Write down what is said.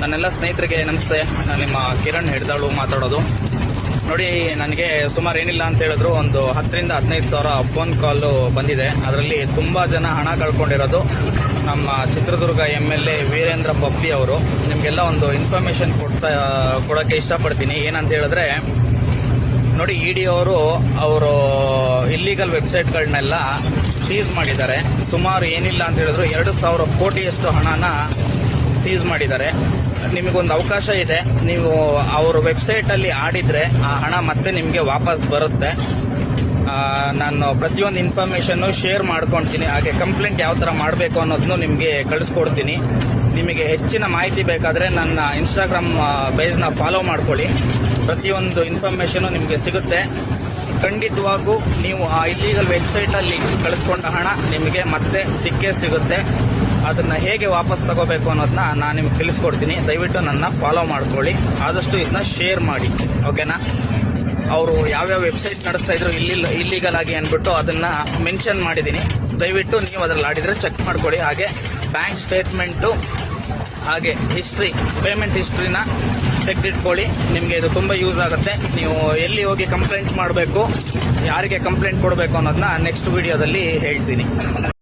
ನನ್ನೆಲ್ಲ ಸ್ನೇಹಿತರಿಗೆ ನಮಸ್ತೆ. ನಾನು ನಿಮ್ಮ ಕಿರಣ್ ಹಿಡ್ದಾಳು ಮಾತಾಡೋದು. ನೋಡಿ, ನನಗೆ ಸುಮಾರು ಏನಿಲ್ಲ ಅಂತ ಹೇಳಿದ್ರು. ಒಂದು ಹತ್ತರಿಂದ ಹದಿನೈದು ಸಾವಿರ ಫೋನ್ ಕಾಲು ಬಂದಿದೆ. ಅದರಲ್ಲಿ ತುಂಬಾ ಜನ ಹಣ ಕಳ್ಕೊಂಡಿರೋದು. ನಮ್ಮ Chitradurga M L A Veerendra Puppy ಅವರು. ನಿಮಗೆಲ್ಲ ಒಂದು ಇನ್ಫಾರ್ಮೇಶನ್ ಕೊಡ್ತಾ, ಕೊಡೋಕ್ಕೆ ಇಷ್ಟಪಡ್ತೀನಿ. ಏನಂತ ಹೇಳಿದ್ರೆ, ನೋಡಿ ಇಡಿ ಅವರು ಅವರು ಇಲ್ಲಿಗಲ್ ವೆಬ್ಸೈಟ್ಗಳನ್ನೆಲ್ಲ ಸೀಸ್ ಮಾಡಿದ್ದಾರೆ. ಸುಮಾರು ಏನಿಲ್ಲ ಅಂತ ಹೇಳಿದ್ರು. ಎರಡು ಸಾವಿರ ಕೋಟಿಯಷ್ಟು ಹಣನ ಸೀಸ್ ಮಾಡಿದ್ದಾರೆ. ನಿಮಗೊಂದು ಅವಕಾಶ ಇದೆ. ನೀವು ಅವರ ವೆಬ್ಸೈಟ್ ಅಲ್ಲಿ ಆಡಿದ್ರೆ ಆ ಹಣ ಮತ್ತೆ ನಿಮಗೆ ವಾಪಸ್ ಬರುತ್ತೆ. ನಾನು ಪ್ರತಿಯೊಂದು ಇನ್ಫಾರ್ಮೇಶನ್ ಶೇರ್ ಮಾಡ್ಕೊಳ್ತೀನಿ ಹಾಗೆ ಕಂಪ್ಲೇಂಟ್ ಯಾವ ತರ ಮಾಡಬೇಕು ಅನ್ನೋದನ್ನು ನಿಮಗೆ ಕಳಿಸ್ಕೊಡ್ತೀನಿ. ನಿಮಗೆ ಹೆಚ್ಚಿನ ಮಾಹಿತಿ ಬೇಕಾದ್ರೆ ನನ್ನ ಇನ್ಸ್ಟಾಗ್ರಾಮ್ ಪೇಜ್ನ ಫಾಲೋ ಮಾಡ್ಕೊಳ್ಳಿ. ಪ್ರತಿಯೊಂದು ಇನ್ಫಾರ್ಮೇಶನ್ ನಿಮಗೆ ಸಿಗುತ್ತೆ. ಖಂಡಿತವಾಗೂ ನೀವು ಆ ಇಲ್ಲೀಗಲ್ ವೆಬ್ಸೈಟ್ ಅಲ್ಲಿ ಕಳಿಸ್ಕೊಂಡ ಹಣ ನಿಮಗೆ ಮತ್ತೆ ಸಿಕ್ಕೇ ಸಿಗುತ್ತೆ. ಅದನ್ನ ಹೇಗೆ ವಾಪಸ್ ತಗೋಬೇಕು ಅನ್ನೋದನ್ನ ನಾನು ನಿಮ್ಗೆ ತಿಳಿಸ್ಕೊಡ್ತೀನಿ. ದಯವಿಟ್ಟು ನನ್ನ ಫಾಲೋ ಮಾಡ್ಕೊಳ್ಳಿ. ಆದಷ್ಟು ಇದನ್ನ ಶೇರ್ ಮಾಡಿ. ಓಕೆನಾ ಅವರು ಯಾವ್ಯಾವ ವೆಬ್ಸೈಟ್ ನಡೆಸ್ತಾ ಇದ್ರು ಇಲ್ಲಿ ಇಲ್ಲಿಗಲ್ ಆಗಿ ಅಂದ್ಬಿಟ್ಟು ಅದನ್ನ ಮೆನ್ಷನ್ ಮಾಡಿದ್ದೀನಿ. ದಯವಿಟ್ಟು ನೀವು ಅದ್ರಲ್ಲಿ ಆಡಿದ್ರೆ ಚೆಕ್ ಮಾಡ್ಕೊಳ್ಳಿ. ಹಾಗೆ ಬ್ಯಾಂಕ್ ಸ್ಟೇಟ್ಮೆಂಟು ಹಾಗೆ ಹಿಸ್ಟ್ರಿ ಪೇಮೆಂಟ್ ಹಿಸ್ಟ್ರಿನ ತೆಗೆದಿಟ್ಕೊಳ್ಳಿ. ನಿಮಗೆ ಇದು ತುಂಬ ಯೂಸ್ ಆಗುತ್ತೆ. ನೀವು ಎಲ್ಲಿ ಹೋಗಿ ಕಂಪ್ಲೇಂಟ್ ಮಾಡಬೇಕು, ಯಾರಿಗೆ ಕಂಪ್ಲೇಂಟ್ ಕೊಡಬೇಕು ಅನ್ನೋದನ್ನ ನೆಕ್ಸ್ಟ್ ವಿಡಿಯೋದಲ್ಲಿ ಹೇಳ್ತೀನಿ.